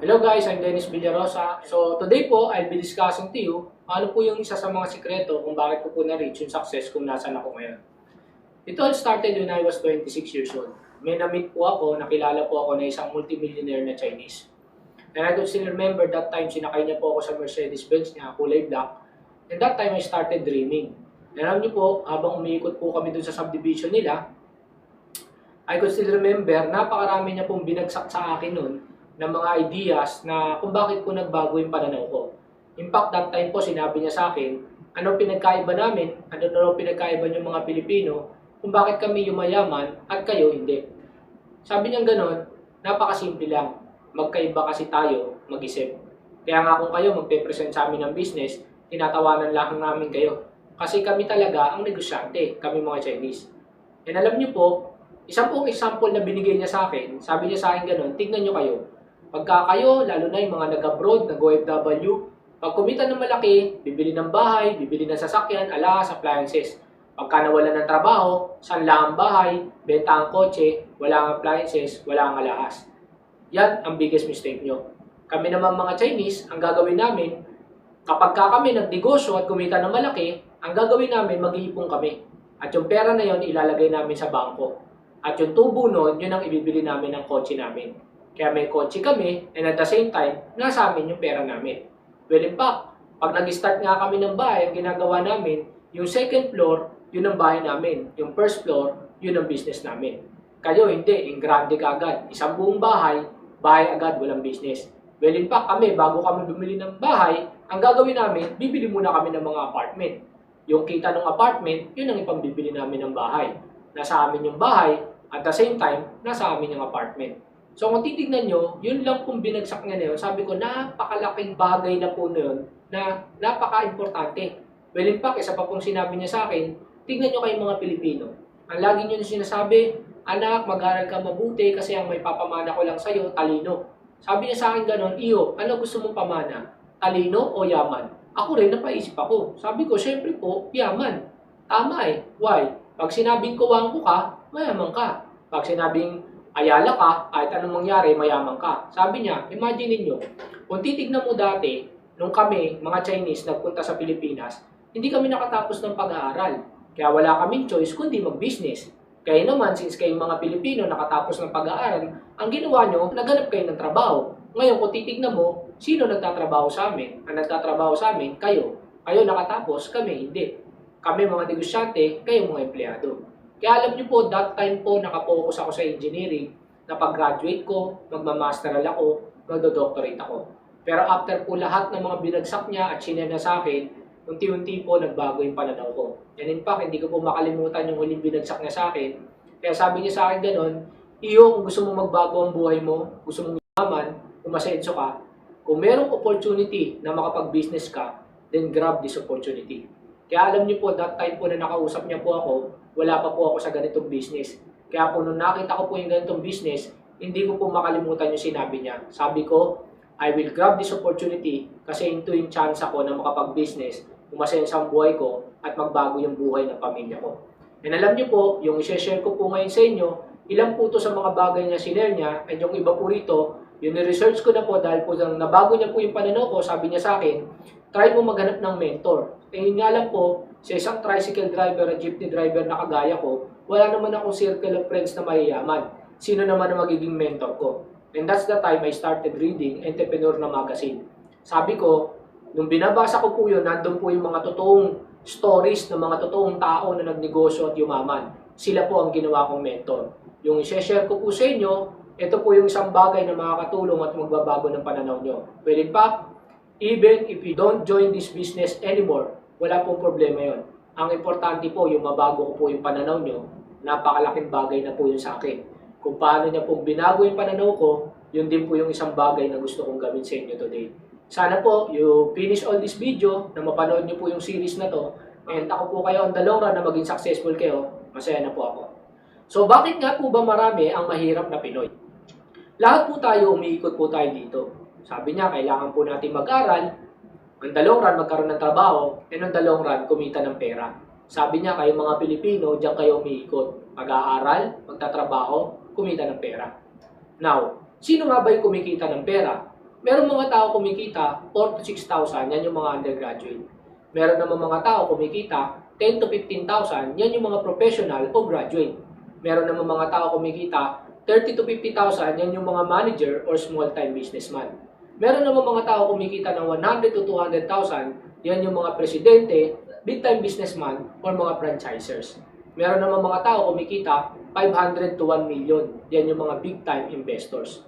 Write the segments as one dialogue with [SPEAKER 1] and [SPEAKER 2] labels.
[SPEAKER 1] Hello guys, I'm Dennis Villarosa. So today po, I'll be discussing to you ano po yung isa sa mga sikreto kung bakit ko po na-reach yung success kung nasan ako ngayon. It all started when I was 26 years old. May na-meet po ako, nakilala po ako na isang multimillionaire na Chinese. And I could still remember that time sinakay niya po ako sa Mercedes-Benz niya, kulay black. And that time I started dreaming. And alam niyo po, habang umiikot po kami dun sa subdivision nila, I could still remember, napakarami niya pong binagsak sa akin nun ng mga ideas na kung bakit po nagbago yung pananaw ko. In fact, that time po sinabi niya sa akin, ano pinagkaiba namin, ano na pinagkaiba yung mga Pilipino, kung bakit kami yumayaman at kayo hindi. Sabi niya ganon, napakasimple lang. Magkaiba kasi tayo mag-isip. Kaya nga kung kayo magpe-present sa amin ng business, tinatawanan lang namin kayo. Kasi kami talaga ang negosyante, kami mga Chinese. And alam niyo po, isang pong example na binigay niya sa akin, sabi niya sa akin ganon, tignan niyo kayo. Pagka kayo, lalo na yung mga nag-abroad, nag-OFW, pag kumita ng malaki, bibili ng bahay, bibili ng sasakyan, alas, appliances. Pagka nawala ng trabaho, sanla ang bahay, benta ang kotse, wala ang appliances, wala ang alahas. Yan ang biggest mistake nyo. Kami naman mga Chinese, ang gagawin namin, kapag ka kami nagnegosyo at kumita ng malaki, ang gagawin namin, mag-iipon kami. At yung pera na yon ilalagay namin sa bangko. At yung tubo nun, yun ang ibibili namin ng kotse namin. Kaya may kotse kami, and at the same time, nasa amin yung pera namin. Well, in fact, pag nag-start nga kami ng bahay, ang ginagawa namin, yung second floor, yun ang bahay namin. Yung first floor, yun ang business namin. Kayo, hindi. Yung grande ka agad. Isang buong bahay, bahay agad, walang business. Well, in fact, kami, bago kami bumili ng bahay, ang gagawin namin, bibili muna kami ng mga apartment. Yung kita ng apartment, yun ang ipambibili namin ng bahay. Nasa amin yung bahay, at the same time, nasa amin yung apartment. So kung titignan nyo, yun lang kung binagsak niya na yun, sabi ko, napakalaking bagay na po na yun, na napaka-importante. Well, in fact, isa pa pong sinabi niya sa akin, tignan nyo kayong mga Pilipino. Ang lagi nyo sinasabi, anak, mag-aral ka mabuti kasi ang may papamana ko lang sa'yo, talino. Sabi niya sa akin ganon, iyo, ano gusto mong pamana? Talino o yaman? Ako rin, napaisip ako. Sabi ko, syempre po, yaman. Tama eh. Why? Pag sinabing kuwangko ka, mayaman ka. Pag sinabing ayala ka, kahit anong mangyari, mayaman ka. Sabi niya, imagine ninyo, kung titignan mo dati, nung kami, mga Chinese, nagpunta sa Pilipinas, hindi kami nakatapos ng pag-aaral. Kaya wala kaming choice kundi mag-business. Kaya naman, since kayong mga Pilipino nakatapos ng pag-aaral, ang ginawa nyo, naghanap kayo ng trabaho. Ngayon, kung titignan mo, sino nagtatrabaho sa amin? Ang nagtatrabaho sa amin, kayo. Kayo nakatapos, kami hindi. Kami mga negosyante, kayo mga empleyado. Kaya alam niyo po, that time po nakapokus ako sa engineering, na pag-graduate ko, magmamasteral ako, magdo-doctorate ako. Pero after po lahat ng mga binagsak niya at sinare niya sa akin, unti-unti po nagbago yung pananaw ko. And in fact, hindi ko po makalimutan yung huling binagsak niya sa akin. Kaya sabi niya sa akin ganon, iyo kung gusto mo magbago ang buhay mo, gusto mong yaman, umasenso ka, kung merong opportunity na makapag-business ka, then grab this opportunity. Kaya alam niyo po, that time po na nakausap niya po ako, wala pa po ako sa ganitong business. Kaya po nung nakita ko po yung ganitong business, hindi ko po makalimutan yung sinabi niya. Sabi ko, I will grab this opportunity kasi ito yung chance ako na makapag-business, umasensa ang buhay ko at magbago yung buhay ng pamilya ko. And alam niyo po, yung i-share ko po ngayon sa inyo, ilang po to sa mga bagay na sinare niya and yung iba po rito, yung research ko na po dahil po nang nabago niya po yung pananaw ko, sabi niya sa akin, try mo maghanap ng mentor. Yun nga lang po, sa isang tricycle driver at jeepney driver na kagaya ko, wala naman akong circle of friends na mayayaman. Sino naman ang magiging mentor ko? And that's the time I started reading Entrepreneur na magazine. Sabi ko, nung binabasa ko po yun, nandun po yung mga totoong stories ng mga totoong tao na nagnegosyo at yumaman. Sila po ang ginawa kong mentor. Yung i-share ko po sa inyo, ito po yung isang bagay na makakatulong at magbabago ng pananaw nyo. In fact, even if you don't join this business anymore, wala pong problema yon. Ang importante po, yung mabago ko po yung pananaw nyo, napakalaking bagay na po yun sa akin. Kung paano niya pong binago yung pananaw ko, yun din po yung isang bagay na gusto kong gawin sa inyo today. Sana po, you finish all this video, na mapanood nyo po yung series na to, and ako po kayo on the long run na maging successful kayo, masaya na po ako. So bakit nga po ba marami ang mahirap na Pinoy? Lahat po tayo, umiikot po tayo dito. Sabi niya, kailangan po natin mag-aral, on the long run magkaroon ng trabaho, and on the long run kumita ng pera. Sabi niya, kayo mga Pilipino, diyan kayo umiikot. Mag-aaral, magtatrabaho, kumita ng pera. Now, sino nga ba yung kumikita ng pera? Meron mga tao kumikita 4 to 6,000, yan yung mga undergraduate. Meron naman mga tao kumikita 10 to 15,000, yan yung mga professional o graduate. Meron naman mga tao kumikita 30 to 50,000, yan yung mga manager or small-time businessman. Meron naman mga tao kumikita ng 100 to 200,000, yan yung mga presidente, big-time businessman, or mga franchisers. Meron naman mga tao kumikita 500 to 1 million, yan yung mga big-time investors.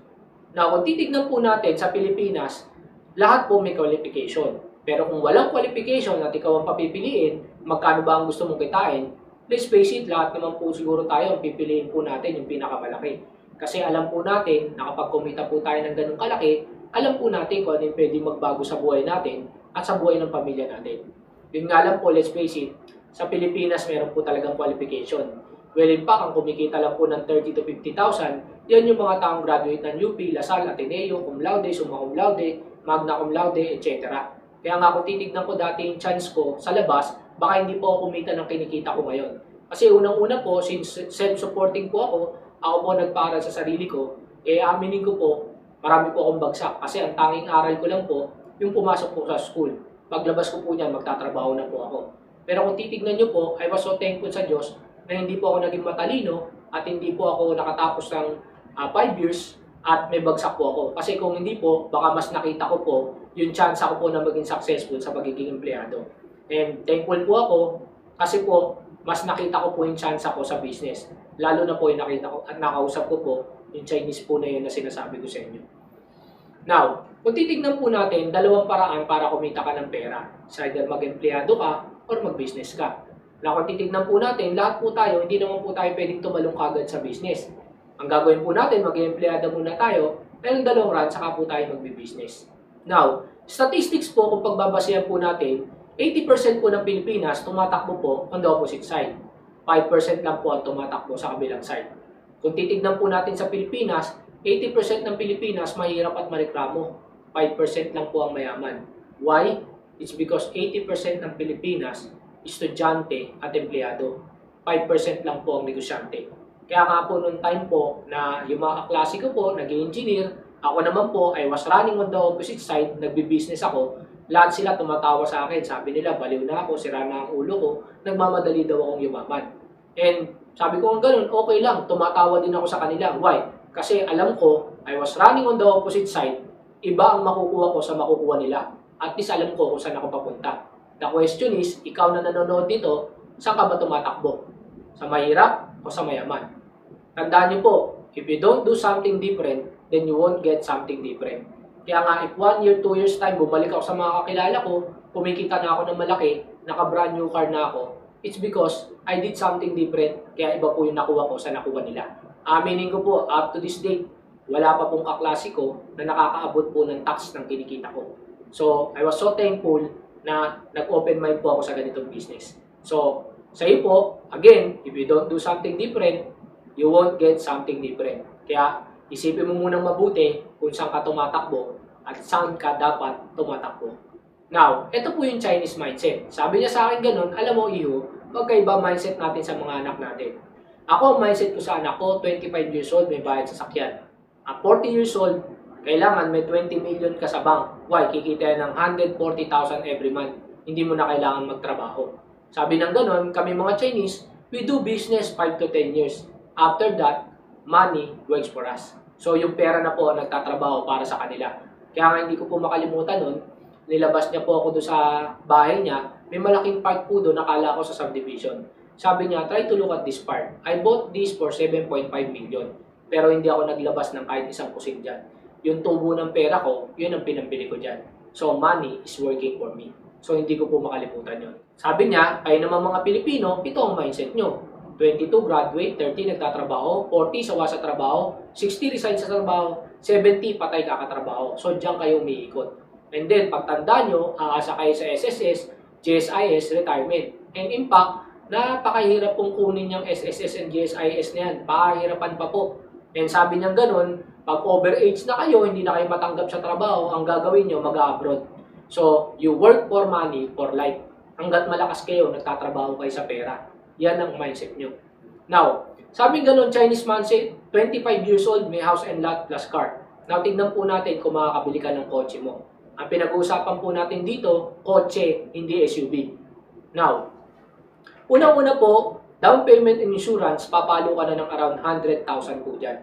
[SPEAKER 1] Now, kung titignan po natin sa Pilipinas, lahat po may qualification. Pero kung walang qualification at ikaw ang papipiliin, magkano ba ang gusto mong kitain, let's face it, lahat naman po siguro tayo ang pipiliin po natin yung pinakamalaki. Kasi alam po natin na kapag kumita po tayo ng ganung kalaki, alam po natin kung ano yung pwede magbago sa buhay natin at sa buhay ng pamilya natin. Yun nga lang po, let's face it, sa Pilipinas meron po talagang qualification. Well, in fact, ang kumikita lang po ng 30 to 50,000, yan yung mga taong graduate ng UP, Lasal, Ateneo, cum laude, summa cum laude, magna cum laude, etc. Kaya nga kung titignan ko dati yung chance ko sa labas, baka hindi po ako kumita ng kinikita ko ngayon. Kasi unang-una po, since self-supporting po ako, ako po nagpaaral sa sarili ko, eh aminin ko po, marami po akong bagsak. Kasi ang tanging aral ko lang po, yung pumasok po sa school. Paglabas ko po niyan, magtatrabaho na po ako. Pero kung titignan nyo po, I was so thankful sa Diyos na hindi po ako naging matalino at hindi po ako nakatapos ng 5 years at may bagsak po ako. Kasi kung hindi po, baka mas nakita ko po yung chance ako po na maging successful sa pagiging empleyado. And thankful po ako kasi po mas nakita ko po yung chance ako sa business. Lalo na po yung nakita ko at nakausap ko po yung Chinese po na yun na sinasabi ko sa inyo. Now, kung titignan po natin, dalawang paraan para kumita ka ng pera. Sa either mag-empleyado ka or mag-business ka. Na kung titignan po natin, lahat po tayo, hindi naman po tayo pwedeng tumalong kagad sa business. Ang gagawin po natin, mag-empleyado muna tayo, pero dalawang run, saka po tayo mag-business. Now, statistics po, kung pagbabasehan po natin, 80% po ng Pilipinas tumatakbo po on the opposite side. 5% lang po ang tumatakbo sa kabilang side. Kung titignan po natin sa Pilipinas, 80% ng Pilipinas mahirap at mareklamo. 5% lang po ang mayaman. Why? It's because 80% ng Pilipinas estudyante at empleyado. 5% lang po ang negosyante. Kaya nga po noong time po na yung mga kaklase ko po, nag engineer ako naman po, I was running on the opposite side, nagbi-business ako, lahat sila tumatawa sa akin. Sabi nila, baliw na ako, sira na ang ulo ko, nagmamadali daw akong yumaman. And sabi ko ang ganun, okay lang, tumatawa din ako sa kanila. Why? Kasi alam ko, I was running on the opposite side, iba ang makukuha ko sa makukuha nila. At least alam ko kung saan ako papunta. The question is, ikaw na nanonood dito, saan ka ba tumatakbo? Sa mahirap o sa mayaman? Tandaan niyo po, if you don't do something different, then you won't get something different. Kaya nga, if one year, two years time, bumalik ako sa mga kakilala ko, kumikita na ako ng malaki, naka brand new car na ako, it's because I did something different, kaya iba po yung nakuha ko sa nakuha nila. Aminin ko po, up to this date, wala pa pong kaklase na nakakaabot po ng tax ng kinikita ko. So, I was so thankful na nag-open mind po ako sa ganitong business. So, sa iyo po, again, if you don't do something different, you won't get something different. Kaya, isipin mo munang mabuti kung saan ka tumatakbo at saan ka dapat tumatakbo. Now, ito po yung Chinese mindset. Sabi niya sa akin ganun, alam mo, Iho, magkaiba mindset natin sa mga anak natin. Ako, mindset ko sa anak ko, 25 years old, may bayad sa sakyan. At 40 years old, kailangan may 20 million ka sa bank. Why? Kikita yan ng 140,000 every month. Hindi mo na kailangan magtrabaho. Sabi ng ganun, kami mga Chinese, we do business 5 to 10 years. After that, money works for us. So yung pera na po nagtatrabaho para sa kanila. Kaya nga hindi ko po makalimutan nun, nilabas niya po ako doon sa bahay niya, may malaking park po doon, nakala ko sa subdivision. Sabi niya, try to look at this park. I bought this for 7.5 million. Pero hindi ako naglabas ng kahit isang kusin dyan. Yung tubo ng pera ko, yun ang pinambili ko dyan. So money is working for me. So hindi ko po makalimutan yun. Sabi niya, kayo naman mga Pilipino, ito ang mindset nyo. 22 graduate, 30 nagtatrabaho, 40 sawa sa trabaho, 60 resign sa trabaho, 70 patay kakatrabaho. So diyan kayo umiikot. And then pagtanda nyo, aasa kayo sa SSS, GSIS, retirement. And in fact, napakahirap pong kunin yung SSS and GSIS na yan. Pakahirapan pa po. And sabi niya ganun, pag overage na kayo, hindi na kayo matanggap sa trabaho, ang gagawin nyo, mag-abroad. So, you work for money, for life. Hanggat malakas kayo, nagtatrabaho kayo sa pera. Yan ang mindset nyo. Now, sabi ganun, Chinese mindset, 25 years old, may house and lot plus car. Now, tignan po natin kung makakabili ka ng kotse mo. Ang pinag-uusapan po natin dito, kotse, hindi SUV. Now, unang-una po, down payment and insurance, papalo ka na ng around 100,000 po dyan.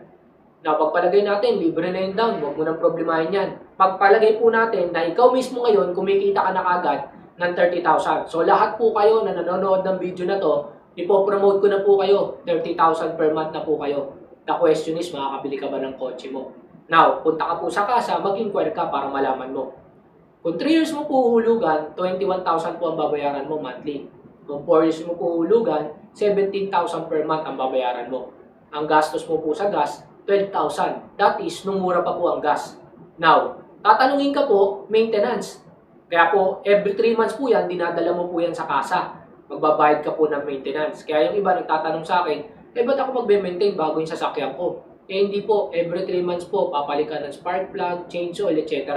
[SPEAKER 1] Now, pagpalagay natin, libre na yung down, huwag mo nang problemahin yan. Pagpalagay po natin na ikaw mismo ngayon, kumikita ka na kagad ng 30,000. So, lahat po kayo na nanonood ng video na to, ipopromote ko na po kayo, 30,000 per month na po kayo. The question is, makakabili ka ba ng kotse mo? Now, punta ka po sa kasa, mag-inquire ka para malaman mo. Kung 3 years mo po uhulugan, 21,000 po ang babayaran mo monthly. Kung 4 years mo po uhulugan, 17,000 per month ang babayaran mo. Ang gastos mo po sa gas, 12,000. That is, nung mura pa po ang gas. Now, tatanungin ka po, maintenance. Kaya po, every 3 months po yan, dinadala mo po yan sa kasa. Magbabayad ka po ng maintenance. Kaya yung iba nagtatanong sa akin, eh ba't ako magbe-maintain bago yung sasakyan ko? Eh hindi po, every 3 months po, papalit ka ng spark plug, change oil, etc.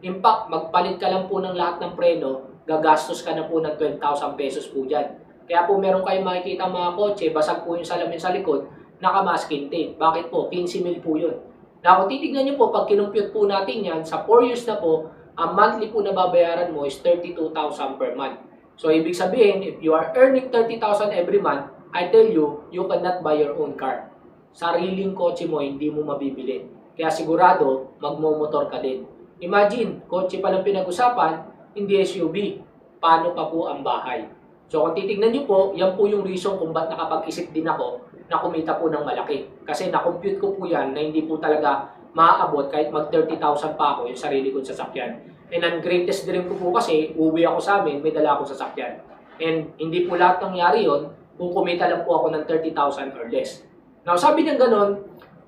[SPEAKER 1] In fact, magpalit ka lang po ng lahat ng preno, gagastos ka na po ng 12,000 pesos po dyan. Kaya po meron kayong makikita mga kotse, basag po yung salamin sa likod, nakamasking tape. Bakit po? 15 mil po yun. Na kung titignan nyo po, pag kinumpute po natin yan, sa 4 years na po, ang monthly po na babayaran mo is 32,000 per month. So, ibig sabihin, if you are earning 30,000 every month, I tell you, you cannot buy your own car. Sariling kotse mo, hindi mo mabibili. Kaya sigurado, magmomotor ka din. Imagine, kotse pa lang pinag-usapan, hindi SUV. Paano pa po ang bahay? So kung titignan nyo po, yan po yung reason kung ba't nakapag-isip din ako na kumita po ng malaki. Kasi na-compute ko po yan na hindi po talaga maaabot kahit mag 30,000 pa ako yung sarili kong sasakyan. And ang greatest dream ko po kasi, uwi ako sa amin, may dala akong sasakyan. And hindi po lahat nangyari yon kung kumita lang po ako ng 30,000 or less. Now sabi niya ganon,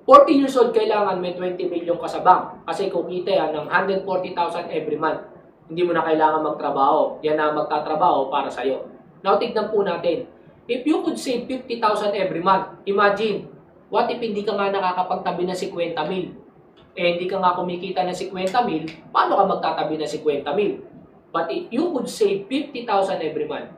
[SPEAKER 1] 40 years old kailangan may 20 million ka sa bank. Kasi kumita yan ng 140,000 every month. Hindi mo na kailangan magtrabaho. Yan na magtatrabaho para sa'yo. Now, tignan po natin. If you could save 50,000 every month, imagine, what if hindi ka nga nakakapagtabi ng 50 mil? Eh, hindi ka nga kumikita ng 50 mil, paano ka magtatabi ng 50 mil? But if you could save 50,000 every month,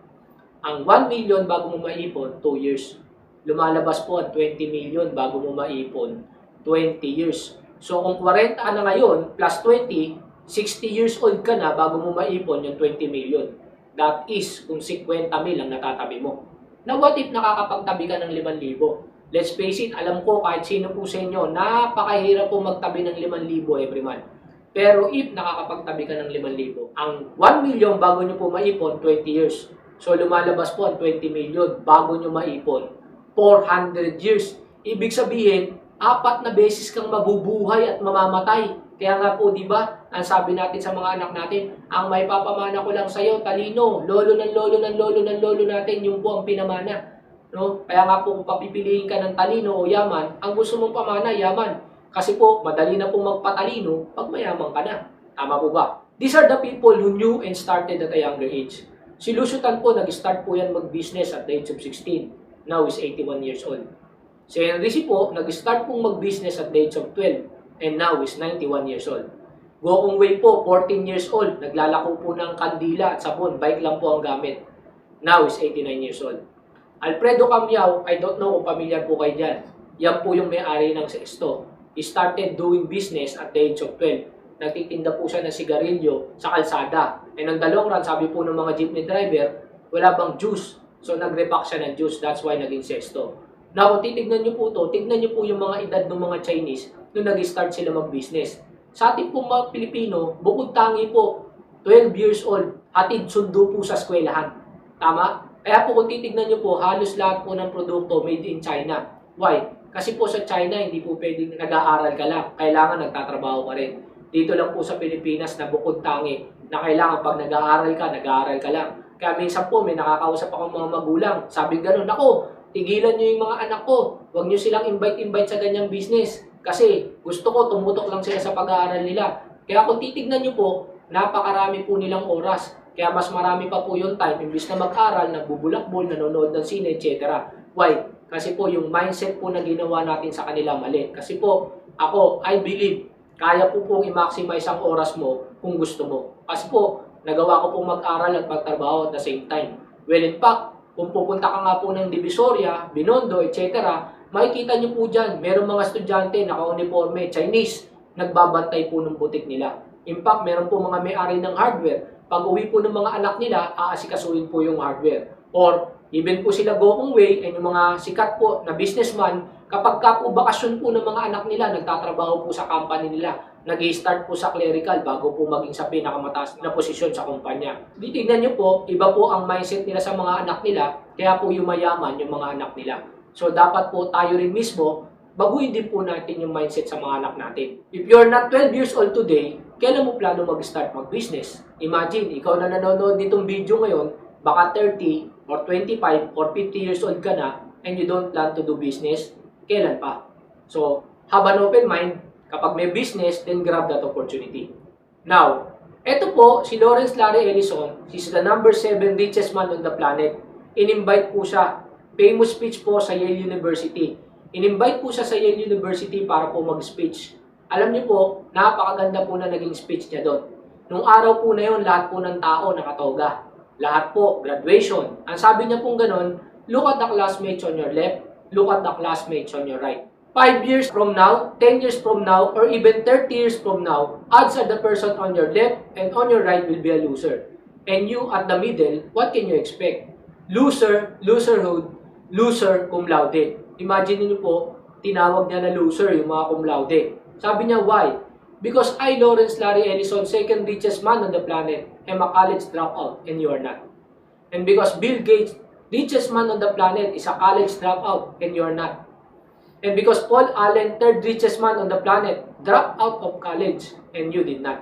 [SPEAKER 1] ang 1 million bago mo maipon, 2 years. Lumalabas po ang 20 million bago mo maipon, 20 years. So kung 40 ka na ngayon, plus 20, 60 years old ka na bago mo maipon yung 20 million. That is, kung 50 mil ang natatabi mo. Now, what if nakakapagtabi ka ng 5,000? Let's face it, alam ko kahit sino po sa inyo, napakahirap po magtabi ng 5,000 every month. Pero if nakakapagtabi ka ng 5,000, ang 1 million bago nyo po maipon, 20 years. So lumalabas po ang 20 million bago nyo maipon, 400 years. Ibig sabihin, apat na beses kang mabubuhay at mamamatay. Kaya nga po, di ba, ang sabi natin sa mga anak natin, ang may papamana ko lang sa'yo, talino, lolo ng lolo ng lolo ng lolo natin, yung po ang pinamana. No? Kaya nga po, kung papipiliin ka ng talino o yaman, ang gusto mong pamana, yaman. Kasi po, madali na pong magpatalino pag mayaman ka na. Tama po ba? These are the people who knew and started at a younger age. Si Lucio Tan po, nag-start po yan mag-business at the age of 16. Now is 81 years old. Si Henry C. po, nag-start pong mag-business at the age of 12 and now is 91 years old. Go Wei po, 14 years old, naglalako po ng kandila at sabon, bike lang po ang gamit. Now is 89 years old. Alfredo Camyao, I don't know kung pamilyar po kayo dyan. Yan po yung may-ari ng Sexto. He started doing business at the age of 12. Nagtitinda po siya ng sigarilyo sa kalsada. And the long run, sabi po ng mga jeepney driver, wala bang juice? So nag-repack siya ng juice, that's why naging Sexto. Now, kung titignan nyo po to, tignan nyo po yung mga edad ng mga Chinese nung nag-start sila mag-business. Sa ating pong mga Pilipino, bukod tangi po, 12 years old, hatid sundo po sa eskwelahan. Tama? Kaya po kung titignan nyo po, halos lahat po ng produkto made in China. Why? Kasi po sa China, hindi po pwedeng nag-aaral ka lang. Kailangan nagtatrabaho ka rin. Dito lang po sa Pilipinas na bukod tangi, na kailangan pag nag-aaral ka, nag-aaral ka lang. Kaya minsan po, may nakakausap ako mga magulang. Sabi gano'n, ako, tigilan nyo yung mga anak ko. Huwag nyo silang invite-invite sa ganyang business. Kasi gusto ko tumutok lang sila sa pag-aaral nila. Kaya kung titignan nyo po, napakarami po nilang oras. Kaya mas marami pa po yung time, imbis na mag-aral, nagbubulakbol, nanonood ng sine, etc. Why? Kasi po yung mindset po na ginawa natin sa kanila mali. Kasi po, ako, I believe, kaya po pong i-maximize ang oras mo kung gusto mo. Kasi po, nagawa ko pong mag-aral at magtrabaho at the same time. Well, in fact, kung pupunta ka nga po ng Divisoria, Binondo, etc., makikita nyo po dyan, merong mga estudyante naka-uniforme, Chinese, nagbabantay po ng butik nila. In fact, meron po mga may-ari ng hardware. Pag uwi po ng mga anak nila, aasikasuhin po yung hardware. Or even po sila go Hong Wei and yung mga sikat po na businessman, kapag ka po bakasyon po ng mga anak nila, nagtatrabaho po sa company nila, nag start po sa clerical bago po maging sa pinakamataas na posisyon sa kumpanya. Di tignan nyo po, iba po ang mindset nila sa mga anak nila, kaya po yumayaman yung mga anak nila. So dapat po tayo rin mismo, baguhin din po natin yung mindset sa mga anak natin. If you're not 12 years old today, kailan mo plano mag-start mag-business? Imagine, ikaw na nanonood nitong video ngayon, baka 30 or 25 or 50 years old ka na and you don't plan to do business, kailan pa? So, have an open mind. Kapag may business, then grab that opportunity. Now, eto po, si Lawrence Larry Ellison, he's the number 7 richest man on the planet. In-invite po siya. Famous speech po sa Yale University. In-invite po siya sa Yale University para po mag-speech. Alam niyo po, napakaganda po na naging speech niya doon. Nung araw po na yon, lahat po ng tao nakatoga. Lahat po, graduation. Ang sabi niya pong ganun, look at the classmates on your left, look at the classmates on your right. 5 years from now, 10 years from now, or even 30 years from now, odds are the person on your left and on your right will be a loser. And you at the middle, what can you expect? Loser, loserhood, loser cum laude. Imagine niyo po, tinawag niya na loser yung mga cum laude. Sabi niya, why? Because I, Lawrence Larry Ellison, second richest man on the planet, am a college dropout and you are not. And because Bill Gates, richest man on the planet, is a college dropout and you are not. And because Paul Allen, third richest man on the planet, dropped out of college and you did not.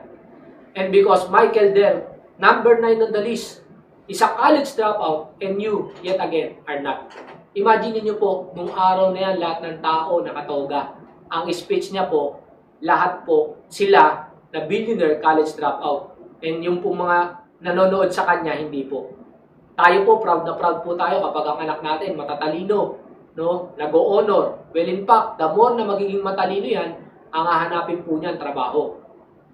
[SPEAKER 1] And because Michael Dell, number 9 on the list, is a college dropout and you, yet again, are not. Imagine niyo po, nung araw na yan, lahat ng tao nakatoga. Ang speech niya po, lahat po sila na billionaire college dropout. And yung po mga nanonood sa kanya, hindi po. Tayo po, proud na proud po tayo kapag ang anak natin matatalino, no? Nag-o-honor. Well, in fact, the more na magiging matalino yan, ang hahanapin po niyan trabaho.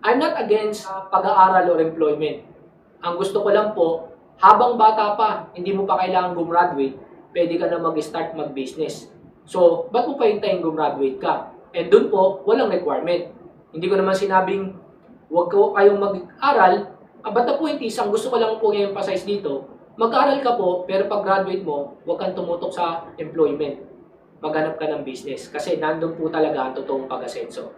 [SPEAKER 1] I'm not against pag-aaral or employment. Ang gusto ko lang po, habang bata pa, hindi mo pa kailangan gumraduate, pwede ka na mag-start mag-business. So, ba't mo pa hintayin gumraduate ka? And doon po, walang requirement. Hindi ko naman sinabing huwag ko kayong mag-aral. Ah, but the point is, ang gusto ko lang po i-emphasize dito, mag-aral ka po, pero pag graduate mo, huwag kang tumutok sa employment. Maghanap ka ng business. Kasi nandun po talaga ang totoong pag-asenso.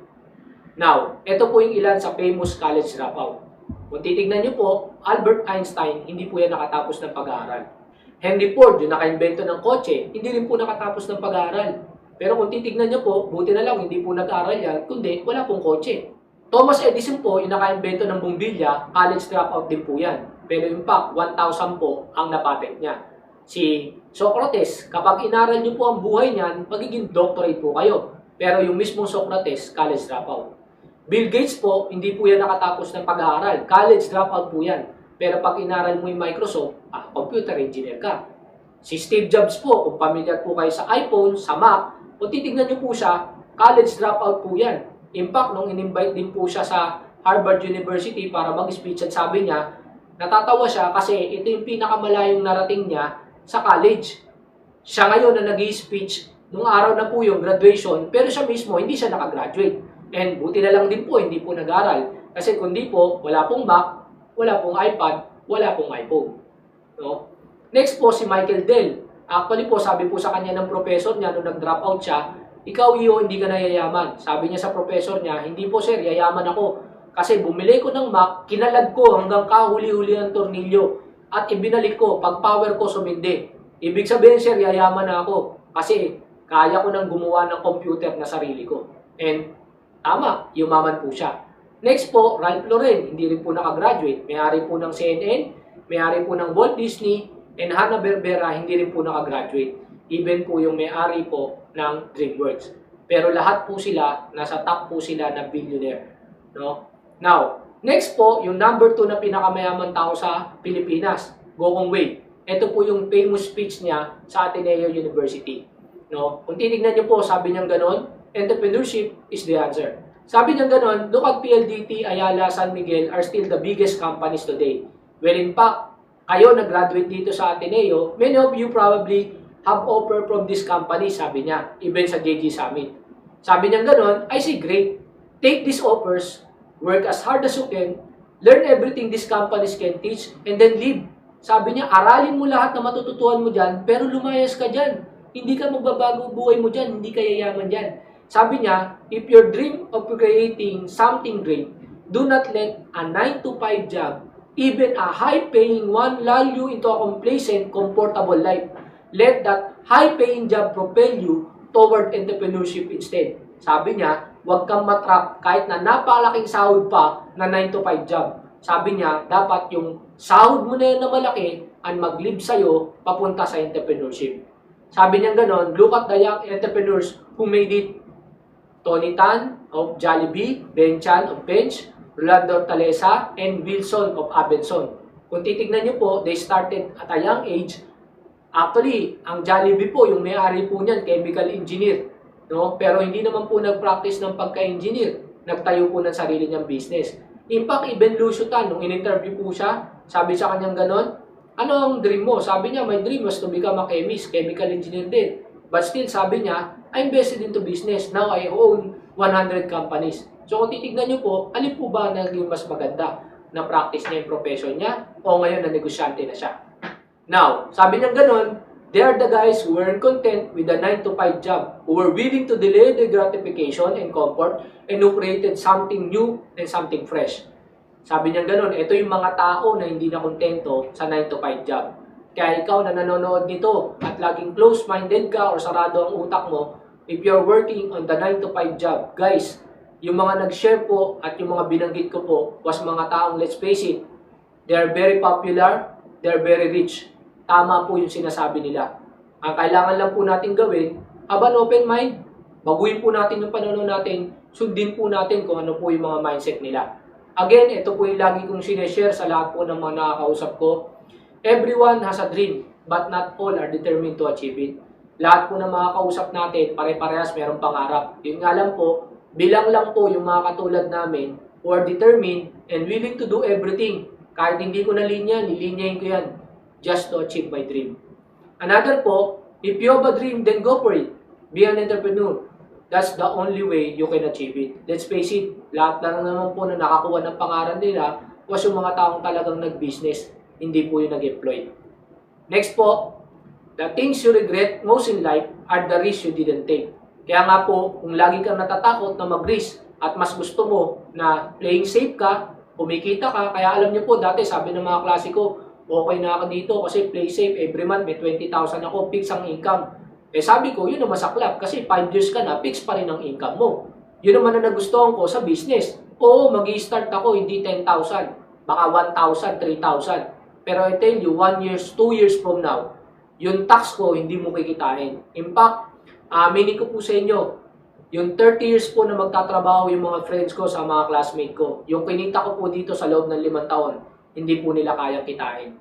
[SPEAKER 1] Now, ito po yung ilan sa famous college dropout. Kung titignan nyo po, Albert Einstein, hindi po yan nakatapos ng pag-aaral. Henry Ford, yung naka-invento ng kotse, hindi rin po nakatapos ng pag-aaral. Pero kung titignan nyo po, buti na lang hindi po nag-aaral yan, kundi wala pong kotse. Thomas Edison po, yung naka-invento ng bumbilya, college dropout din po yan. Pero in fact, 1,000 po ang napatent niya. Si Socrates, kapag inaral nyo po ang buhay niyan, magiging doctorate po kayo. Pero yung mismong Socrates, college dropout. Bill Gates po, hindi po yan nakatapos ng pag-aaral. College dropout po yan. Pero pag inaral mo yung Microsoft, ah, computer engineer ka. Si Steve Jobs po, kung pamilyar po kayo sa iPhone, sa Mac, kung titignan nyo po siya, college dropout po yan. In fact, nung in-invite din po siya sa Harvard University para mag-speech at sabi niya, natatawa siya kasi ito yung pinakamalayong narating niya sa college. Siya ngayon na nag speech nung araw na po yung graduation, pero siya mismo hindi siya nakagraduate. And buti na lang din po, hindi po nag-aral. Kasi kundi po, wala pong Mac, wala pong iPad, wala pong iPhone. No? Next po si Michael Dell. Actually po, sabi po sa kanya ng professor niya nung nag-drop out siya, ikaw iyo hindi ka na yayaman. Sabi niya sa professor niya, hindi po sir, yayaman ako. Kasi bumili ko ng Mac, kinalag ko hanggang kahuli-huli ang tornilyo. At ibinalik ko, pag power ko sumindi. Ibig sabihin sir, yayaman na ako. Kasi kaya ko nang gumawa ng computer na sarili ko. And tama, yumaman po siya. Next po, Ralph Lauren, hindi rin po nakagraduate. May-ari po ng CNN, may-ari po ng Walt Disney, and Hanna-Barbera, hindi rin po nakagraduate. Even po yung may-ari po ng DreamWorks. Pero lahat po sila, nasa top po sila na billionaire. No? Now, next po, yung number 2 na pinakamayaman tao sa Pilipinas, Go Kong Wei. Ito po yung famous speech niya sa Ateneo University. No? Kung titignan niyo po, sabi niya ganon, entrepreneurship is the answer. Sabi niya ganon, look at PLDT, Ayala, San Miguel are still the biggest companies today. Well, in fact, kayo nag-graduate dito sa Ateneo, many of you probably have offer from this company, sabi niya, even sa JG Summit. Sabi niya ganon, I say great. take these offers, work as hard as you can, learn everything these companies can teach, and then leave. Sabi niya, aralin mo lahat na matututuhan mo dyan, pero lumayas ka dyan. Hindi ka magbabago buhay mo dyan, hindi ka yayaman dyan. Sabi niya, if your dream of creating something great, do not let a 9 to 5 job, even a high-paying one, lull you into a complacent, comfortable life. Let that high-paying job propel you toward entrepreneurship instead. Sabi niya, huwag kang matrap kahit na napakalaking sahod pa na 9 to 5 job. Sabi niya, dapat yung sahod mo na yan na malaki ang mag-lead sa'yo papunta sa entrepreneurship. Sabi niya ganon, look at the young entrepreneurs who made it. Tony Tan of Jollibee, Ben Chan of Bench, Rolando Talesa, and Wilson of Abenson. Kung titignan niyo po, they started at a young age. Actually, ang Jollibee po, yung may-ari po niyan, chemical engineer. No? Pero hindi naman po nag-practice ng pagka-engineer. Nagtayo po ng sarili niyang business. In fact, even Lucio Tan, nung in-interview po siya, sabi sa kanyang ganon, ano ang dream mo? Sabi niya, my dream was to become a chemist, chemical engineer din. But still, sabi niya, I invested into business. Now I own 100 companies. So kung titignan niyo po, alin po ba naging mas maganda na practice niya yung profession niya o ngayon na negosyante na siya? Now, sabi niya ganun, they are the guys who weren't content with the 9 to 5 job, who were willing to delay the gratification and comfort, and who created something new and something fresh. Sabi niya ganun, ito yung mga tao na hindi na kontento sa 9 to 5 job. Kaya ikaw na nanonood nito at laging close-minded ka or sarado ang utak mo, if you're working on the 9 to 5 job, guys, yung mga nag-share po at yung mga binanggit ko po was mga taong, let's face it, they are very popular, they are very rich. Tama po yung sinasabi nila. Ang kailangan lang po natin gawin, have open mind. Baguhin po natin yung pananaw natin, sundin po natin kung ano po yung mga mindset nila. Again, ito po yung lagi kong sineshare sa lahat po ng mga nakakausap ko. Everyone has a dream, but not all are determined to achieve it. Lahat po ng mga kausap natin, pare-parehas merong pangarap. Yun nga lang po, bilang lang po yung mga katulad namin who are determined and willing to do everything. Kahit hindi ko na linya, nilinyahin ko yan just to achieve my dream. Another po, if you have a dream, then go for it. Be an entrepreneur. That's the only way you can achieve it. Let's face it, lahat na lang naman po na nakakuha ng pangaran nila was yung mga taong talagang nag-business, hindi po yung nag-employ. Next po, the things you regret most in life are the risks you didn't take. Kaya nga po, kung lagi kang natatakot na mag-risk at mas gusto mo na playing safe ka, kumikita ka, kaya alam niyo po, dati sabi ng mga klasiko, okay na ako dito kasi play safe, every month may 20,000 ako, fix ang income. Eh sabi ko, yun sa club kasi 5 years ka na, fix pa rin ang income mo. Yun naman na nagustuhan ko sa business. Oo, mag start ako, hindi 10,000. Baka 1,000, 3,000. Pero I tell you, 1 years, 2 years from now, yung tax ko, hindi mo kikitain. In fact, aminin ko po sa inyo, yung 30 years po na magtatrabaho yung mga friends ko sa mga classmate ko, yung kinita ko po dito sa loob ng limang taon, hindi po nila kayang kitain.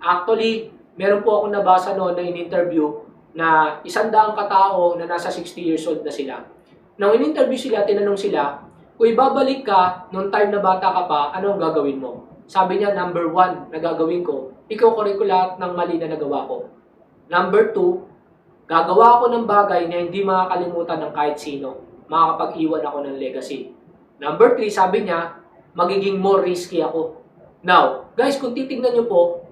[SPEAKER 1] Actually, meron po akong nabasa noon na in-interview na isang daang katao na nasa 60 years old na sila. Nung in-interview sila, tinanong sila, kung ibabalik ka nung time na bata ka pa, ano ang gagawin mo? Sabi niya, number one na gagawin ko, correct ko lahat ng mali na nagawa ko. Number two, gagawa ako ng bagay na hindi makakalimutan ng kahit sino. Makakapag-iwan ako ng legacy. Number three, sabi niya, magiging more risky ako. Now, guys, kung titignan niyo po,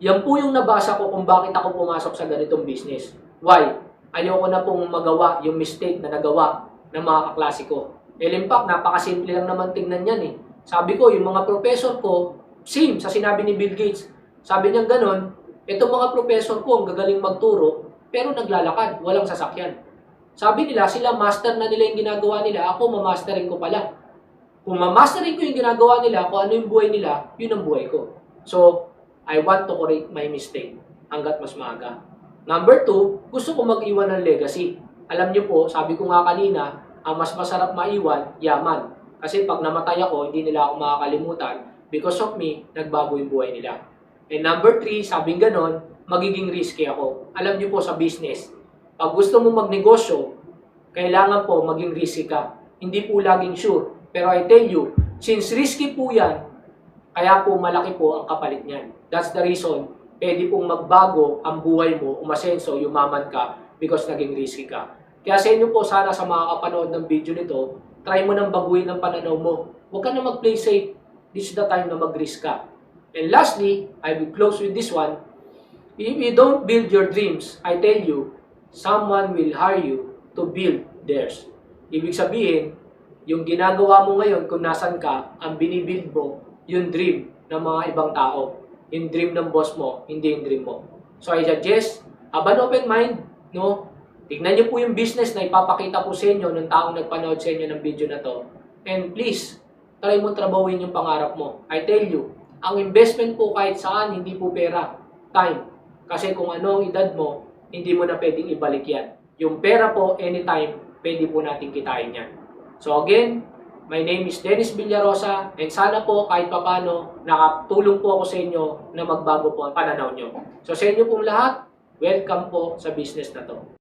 [SPEAKER 1] yan po yung nabasa ko kung bakit ako pumasok sa ganitong business. Why? Ayoko na pong magawa yung mistake na nagawa ng mga kaklase ko. Well, in fact, napakasimple lang naman tingnan yan eh. Sabi ko, yung mga professor ko, same sa sinabi ni Bill Gates. Sabi niya ganon, itong mga professor ko ang gagaling magturo, pero naglalakad, walang sasakyan. Sabi nila, sila master na nila yung ginagawa nila, ako mamasterin ko pala. Kung mamasterin ko yung ginagawa nila, kung ano yung buhay nila, yun ang buhay ko. So, I want to correct my mistake hanggat mas maaga. Number two, gusto ko mag-iwan ng legacy. Alam niyo po, sabi ko nga kanina, ang mas masarap maiwan, yaman. Kasi pag namatay ako, hindi nila ako makakalimutan. Because of me, nagbago yung buhay nila. And number three, sabing ganon, magiging risky ako. Alam niyo po sa business, pag gusto mo magnegosyo, kailangan po maging risky ka. Hindi po laging sure. Pero I tell you, since risky po yan, kaya po malaki po ang kapalit niyan. That's the reason, pwede pong magbago ang buhay mo, umasenso, yumaman ka because naging risky ka. Kaya sa inyo po sana sa mga kapanood ng video nito, try mo nang baguhin ang pananaw mo. Huwag ka na mag-play safe. This is the time na mag-risk ka. And lastly, I will close with this one. If you don't build your dreams, I tell you, someone will hire you to build theirs. Ibig sabihin, yung ginagawa mo ngayon kung nasan ka, ang binibuild mo, yung dream ng mga ibang tao. Yung dream ng boss mo, hindi yung dream mo. So I suggest, have an open mind, no? Tignan niyo po yung business na ipapakita ko sa inyo ng taong nagpanood sa inyo ng video na to. And please, try mo trabahuin yung pangarap mo. I tell you, ang investment po kahit saan, hindi po pera, time. Kasi kung ano ang edad mo, hindi mo na pwedeng ibalik yan. Yung pera po, anytime, pwede po natin kitain yan. So again, my name is Dennis Villarosa and sana po kahit papano nakatulong po ako sa inyo na magbago po ang pananaw nyo. So sa inyo pong lahat, welcome po sa business na to.